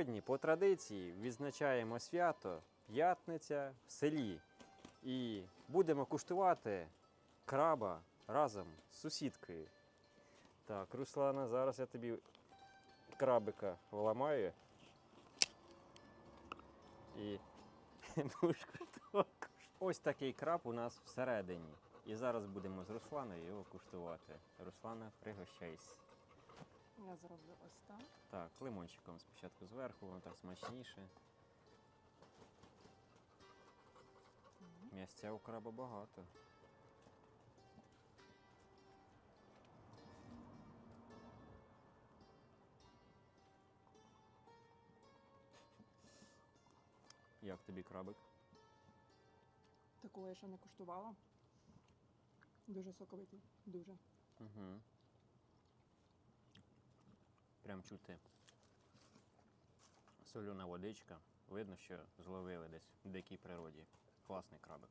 Сьогодні, по традиції, відзначаємо свято П'ятниця в селі. І будемо куштувати краба разом з сусідкою. Так, Руслана, зараз я тобі крабика вламаю. І будеш куштувати. Ось такий краб у нас всередині. І зараз будемо з Русланою його куштувати. Руслана, пригощайся. Я зроблю ось так. Так, лимончиком спочатку зверху, воно так смачніше. М'ясця у краба багато. Як тобі крабик? Такого я ще не куштувала. Дуже соковитий. Дуже. Угу. Прям чути. Солюна водичка. Видно, що зловили десь в дикій природі. Класний крабик.